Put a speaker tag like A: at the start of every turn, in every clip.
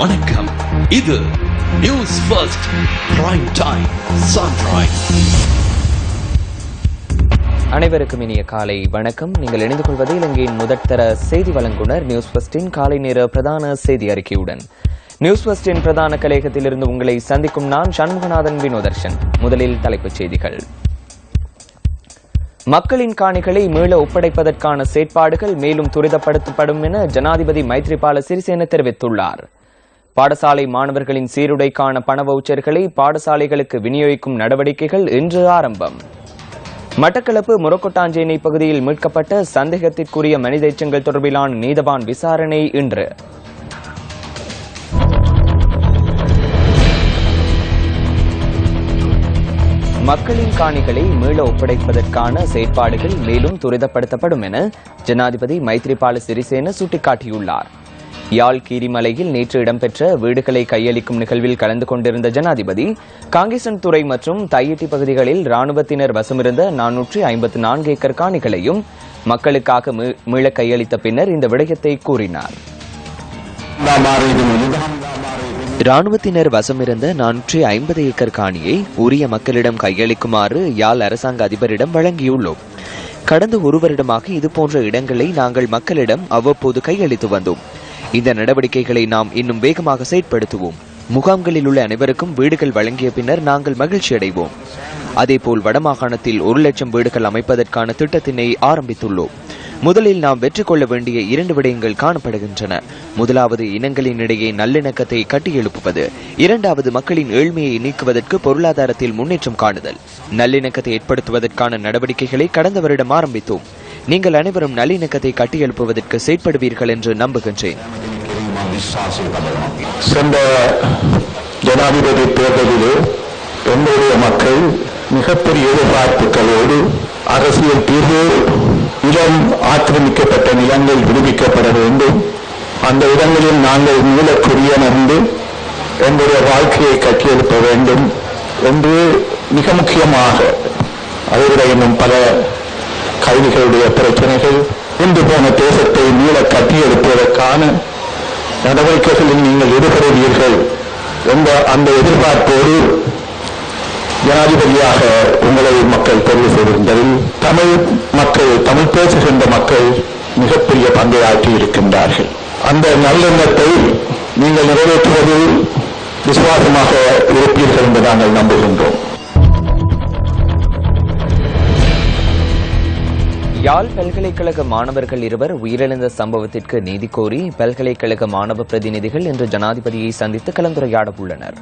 A: வணக்கம். இது news first prime time sunrise
B: அனைவருக்கும் இனிய காலை வணக்கம். நீங்கள் இணைந்து கொள்வது இலங்கையின் முதற்தர செய்தி வழங்குனர் நியூஸ் ஃபர்ஸ்டின் காலை நேர பிரதான செய்தி அறிக்கையுடன். நியூஸ் ஃபர்ஸ்டின் பிரதான கலையகத்திலிருந்து உங்களை சந்திக்கும் நான் சண்முகநாதன் வினோதர்ஷன். முதலில் தலைப்புச் செய்திகள். மக்களின் காணிகளை மீள ஒப்படைப்பதற்கான செயற்பாடுகள் மேலும் துரிதப்படுத்தப்படும் என ஜனாதிபதி மைத்ரிபால சிறிசேன தெரிவித்துள்ளார். பாடசாலை மாணவர்களின் சீருடைக்கான பண வவுச்சர்களை பாடசாலைகளுக்கு விநியோகிக்கும் நடவடிக்கைகள் இன்று ஆரம்பம். மட்டக்களப்பு முரக்கொட்டாஞ்சேனை பகுதியில் மீட்கப்பட்ட சந்தேகத்திற்குரிய மனித எச்சங்கள் தொடர்பிலான நீதவான் விசாரணை இன்று. மக்களின் காணிகளை மீள ஒப்படைப்பதற்கான செயற்பாடுகள் மேலும் துரிதப்படுத்தப்படும் என ஜனாதிபதி மைத்ரிபால சிறிசேன சுட்டிக்காட்டியுள்ளார். யாழ் கீரிமலையில் நேற்று இடம்பெற்ற வீடுகளை கையளிக்கும் நிகழ்வில் கலந்து கொண்டிருந்த ஜனாதிபதி காங்கேசன் துறை மற்றும் தையிட்டி பகுதிகளில் ராணுவத்தினர் வசமிருந்த நானூற்றி ஐம்பத்து நான்கு ஏக்கர் காணிகளையும் மக்களுக்காக மீள கையளித்த பின்னர் இந்த விடயத்தை கூறினார். ராணுவத்தினர் வசமிருந்த நானூற்றி ஐம்பது ஏக்கர் காணியை உரிய மக்களிடம் கையளிக்குமாறு யாழ் அரசாங்க அதிபரிடம் வழங்கியுள்ளோம். கடந்த ஒரு வருடமாக இதுபோன்ற இடங்களை நாங்கள் மக்களிடம் அவ்வப்போது கையளித்து வந்தோம். இந்த நடவடிக்கைகளை நாம் இன்னும் வேகமாக செயற்படுத்துவோம். முகாம்களில் உள்ள அனைவருக்கும் வீடுகள் வழங்கிய பின்னர் நாங்கள் மகிழ்ச்சி அடைவோம். அதேபோல் வடமாகாணத்தில் ஒரு லட்சம் வீடுகள் அமைப்பதற்கான திட்டத்தினை ஆரம்பித்துள்ளோம். முதலில் நாம் வெற்றி கொள்ள வேண்டிய இரண்டு விடயங்கள் காணப்படுகின்றன. முதலாவது இனங்களின் இடையே நல்லிணக்கத்தை கட்டியெழுப்புவது. இரண்டாவது மக்களின் ஏழ்மையை நீக்குவதற்கு பொருளாதாரத்தில் முன்னேற்றம் காணுதல். நல்லிணக்கத்தை ஏற்படுத்துவதற்கான நடவடிக்கைகளை கடந்த வருடம் ஆரம்பித்தோம். நீங்கள் அனைவரும் நல்லிணக்கத்தை கட்டியெழுப்புவதற்கு செயற்படுவீர்கள் என்று நம்புகின்றேன்.
C: சென்ற ஜனாதிபதி தேர்தலிலே எங்களுடைய மக்கள் மிகப்பெரிய எதிர்பார்ப்புகளோடு அரசியல் தீர்வு இடம் ஆக்கிரமிக்கப்பட்ட நிலங்கள் விடுவிக்கப்பட வேண்டும். அந்த இடங்களில் நாங்கள் மூலக்குரியனர்ந்து எங்களுடைய வாழ்க்கையை கட்டியெழுப்ப வேண்டும் என்று மிக முக்கியமாக அதைவிட இன்னும் பல கைதிகளுடைய பிரச்சனைகள் இன்று போன தேசத்தை மீள கட்டியெழுப்பதற்கான நடவடிக்கைகளில் நீங்கள் ஈடுபடுவீர்கள் என்ற அந்த எதிர்பார்ப்போடு ஜனாதிபதியாக உங்களை மக்கள் தெரிவு செய்திருந்ததில் தமிழ் மக்கள் தமிழ் பேசுகின்ற மக்கள் மிகப்பெரிய பங்கை ஆற்றி இருக்கின்றார்கள். அந்த நல்லெண்ணத்தை நீங்கள் நிறைவேற்றுவதில் விசுவாசமாக இருப்பீர்கள் என்று நாங்கள் நம்புகின்றோம்.
B: யாழ் பல்கலைக்கழக மாணவர்கள் இருவர் உயிரிழந்த சம்பவத்திற்கு நீதி கோரி பல்கலைக்கழக மாணவ பிரதிநிதிகள் இன்று ஜனாதிபதியை சந்தித்து கலந்துரையாட உள்ளனர்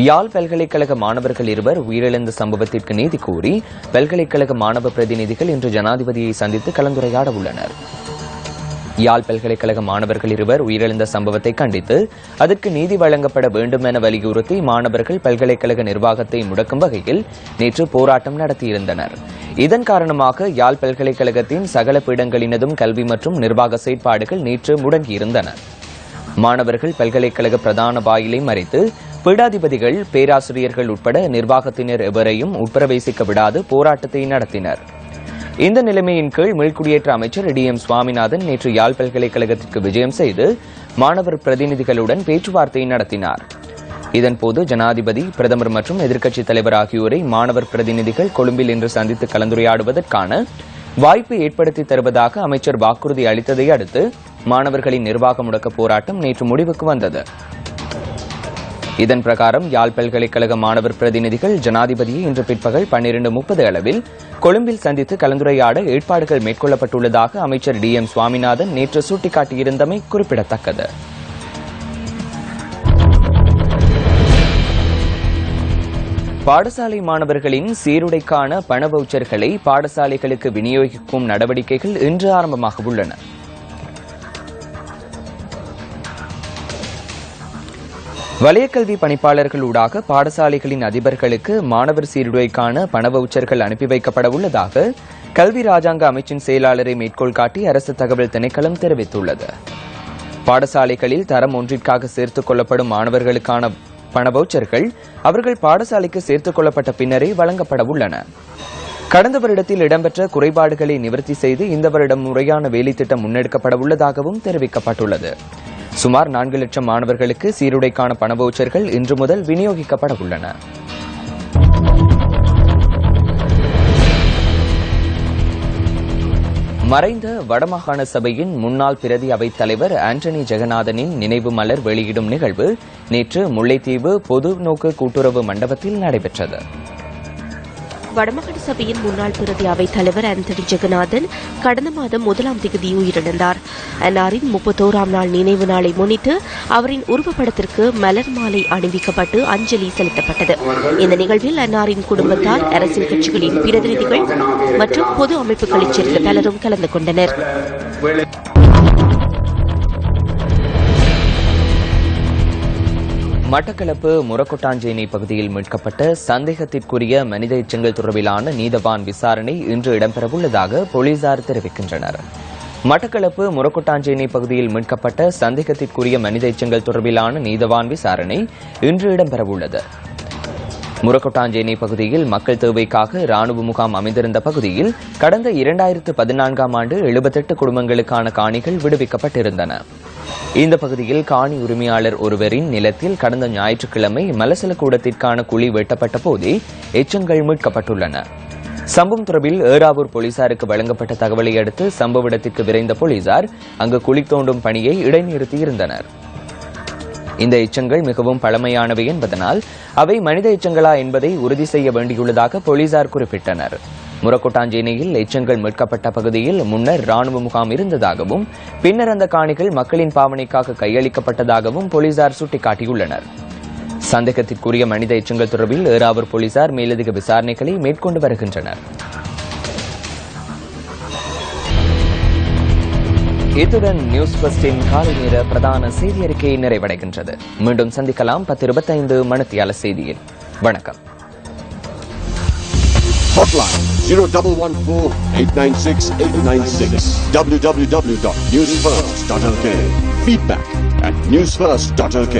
B: யாழ் பல்கலைக்கழக மாணவர்கள் இருவர் உயிரிழந்த சம்பவத்திற்கு நீதி கோரி பல்கலைக்கழக மாணவ பிரதிநிதிகள் இன்று ஜனாதிபதியை சந்தித்து கலந்துரையாட உள்ளனர் யாழ் பல்கலைக்கழக மாணவர்கள் இருவர் உயிரிழந்த சம்பவத்தை கண்டித்து அதற்கு நீதி வழங்கப்பட வேண்டும் என வலியுறுத்தி மாணவர்கள் பல்கலைக்கழக நிர்வாகத்தை முடக்கும் வகையில் நேற்று போராட்டம் நடத்தியிருந்தனர். இதன் காரணமாக யாழ் பல்கலைக்கழகத்தின் சகல பீடங்களினதும் கல்வி மற்றும் நிர்வாக செயற்பாடுகள் நேற்று முடங்கியிருந்தன. மாணவர்கள் பல்கலைக்கழக பிரதான வாயிலை மறைத்து பீடாதிபதிகள் பேராசிரியர்கள் உட்பட நிர்வாகத்தினர் எவரையும் உட்பிரவேசிக்க விடாது போராட்டத்தை நடத்தினர். இந்த நிலைமையின் கீழ் மீள்குடியேற்ற அமைச்சர் டி எம் சுவாமிநாதன் நேற்று யாழ் பல்கலைக்கழகத்திற்கு விஜயம் செய்து மாணவர் பிரதிநிதிகளுடன் பேச்சுவார்த்தை நடத்தினார். இதன்போது ஜனாதிபதி பிரதமர் மற்றும் எதிர்க்கட்சித் தலைவர் ஆகியோரை மாணவர் பிரதிநிதிகள் கொழும்பில் இன்று சந்தித்து கலந்துரையாடுவதற்கான வாய்ப்பு ஏற்படுத்தி தருவதாக அமைச்சர் வாக்குறுதி அளித்ததை அடுத்து மாணவர்களின் நிர்வாக முடக்க போராட்டம் நேற்று முடிவுக்கு வந்தது. இதன் பிரகாரம் யாழ் பல்கலைக்கழக மாணவர் பிரதிநிதிகள் ஜனாதிபதியை இன்று பிற்பகல் பன்னிரண்டு முப்பது அளவில் கொழும்பில் சந்தித்து கலந்துரையாட ஏற்பாடுகள் மேற்கொள்ளப்பட்டுள்ளதாக அமைச்சர் டி எம் சுவாமிநாதன் நேற்று சுட்டிக்காட்டியிருந்தமை குறிப்பிடத்தக்கது. பாடசாலை மாணவர்களின் சீருடைக்கான பண வவுச்சர்களை பாடசாலைகளுக்கு விநியோகிக்கும் நடவடிக்கைகள் இன்று ஆரம்பமாக உள்ளன வலயக்கல்வி பணிப்பாளர்கள் ஊடாக பாடசாலைகளின் அதிபர்களுக்கு மாணவர் சீருடைக்கான பண வவுச்சர்கள் அனுப்பி வைக்கப்பட உள்ளதாக கல்வி ராஜாங்க அமைச்சின் செயலாளரை மேற்கோள் காட்டி அரசு தகவல் திணைக்களம் தெரிவித்துள்ளது. பாடசாலைகளில் தரம் ஒன்றிற்காக சேர்த்துக் கொள்ளப்படும் மாணவர்களுக்கான பண வவுச்சர்கள் அவர்கள் பாடசாலைக்கு சேர்த்துக் கொள்ளப்பட்ட பின்னரே வழங்கப்பட உள்ளன. கடந்த வருடத்தில் இடம்பெற்ற குறைபாடுகளை நிவர்த்தி செய்து இந்த வருடம் முறையான வேலைத்திட்டம் முன்னெடுக்கப்பட உள்ளதாகவும் தெரிவிக்கப்பட்டுள்ளது. சுமார் நான்கு லட்சம் மாணவர்களுக்கு சீருடைக்கான பண வவுச்சர்கள் இன்று முதல் விநியோகிக்கப்பட உள்ளன. மறைந்த வடமாகாண சபையின் முன்னாள் பிரதி அவைத் தலைவர் ஆண்டனி ஜெகநாதனின் நினைவு மலர் வெளியிடும் நிகழ்வு நேற்று முல்லைத்தீவு பொது நோக்கு கூட்டுறவு மண்டபத்தில் நடைபெற்றது.
D: வடமாகாண சபையின் முன்னாள் பிரதி அவைத் தலைவர் ஆந்தனி ஜெகநாதன் கடந்த மாதம் முதலாம் தேதி உயிரிழந்தார். அன்னாரின் முப்பத்தோராம் நாள் நினைவு நாளை முன்னிட்டு அவரின் உருவப்படத்திற்கு மலர் மாலை அணிவிக்கப்பட்டு அஞ்சலி செலுத்தப்பட்டது. இந்த நிகழ்வில் அன்னாரின் குடும்பத்தார் அரசியல் கட்சிகளின் பிரதிநிதிகள் மற்றும் பொது அமைப்புகளைச் சேர்ந்த பலரும் கலந்து கொண்டனர்.
B: மட்டக்களப்பு முரக்கொட்டாஞ்சேனை பகுதியில் மீட்கப்பட்ட சந்தேகத்திற்குரிய மனித எச்சங்கள் தொடர்பிலான நீதவான் விசாரணை இன்று இடம்பெறவுள்ளதாக போலீசார் தெரிவிக்கின்றனர். மட்டக்களப்பு முரக்கொட்டாஞ்சேனை பகுதியில் மீட்கப்பட்ட சந்தேகத்திற்குரிய மனித எச்சங்கள் தொடர்பிலான நீதவான் விசாரணை இன்று இடம்பெறவுள்ளது. முரக்கொட்டாஞ்சேனை பகுதியில் மக்கள் தேவைக்காக ராணுவ முகாம் அமைந்திருந்த பகுதியில் கடந்த இரண்டாயிரத்து பதினான்காம் ஆண்டு எழுபத்தெட்டு குடும்பங்களுக்கான காணிகள் விடுவிக்கப்பட்டிருந்தன. இந்த பகுதியில் காணி உரிமையாளர் ஒருவரின் நிலத்தில் கடந்த ஞாயிற்றுக்கிழமை மலசல கூடத்திற்கான குழி வெட்டப்பட்ட போதே எச்சங்கள் மீட்கப்பட்டுள்ளன. சம்பவம் தொடர்பில் ஏறாவூர் போலீசாருக்கு வழங்கப்பட்ட தகவலை அடுத்து சம்பவ இடத்திற்கு விரைந்த போலீசார் அங்கு குழி தோண்டும் பணியை இடைநிறுத்தியிருந்தனர். இந்த எச்சங்கள் மிகவும் பழமையானவை என்பதனால் அவை மனித எச்சங்களா என்பதை உறுதி செய்ய வேண்டியுள்ளதாக போலீசார் குறிப்பிட்டனர். முரக்கொட்டாஞ்சேனையில் எச்சங்கள் மீட்கப்பட்ட பகுதியில் முன்னர் ராணுவ முகாம் இருந்ததாகவும் பின்னர் அந்த காணிகள் மக்களின் பாவனைக்காக கையளிக்கப்பட்டதாகவும் போலீசார் சுட்டிக்காட்டியுள்ளனர். சந்தேகத்திற்குரிய மனித எச்சங்கள் தொடர்பில் ஏறாவூர் போலீசார் மேலதிக விசாரணைகளை மேற்கொண்டு வருகின்றனர். இத்துடன் நியூஸ் பஸ்டின் காலை நேர பிரதான செய்தி அறிக்கை நிறைவடைகின்றது. மீண்டும் சந்திக்கலாம் பத்து இருபத்தைந்து மணித்தியால செய்தியில். வணக்கம்.
E: Hotline 0114-896-896 www.newsfirst.lk Feedback at newsfirst.lk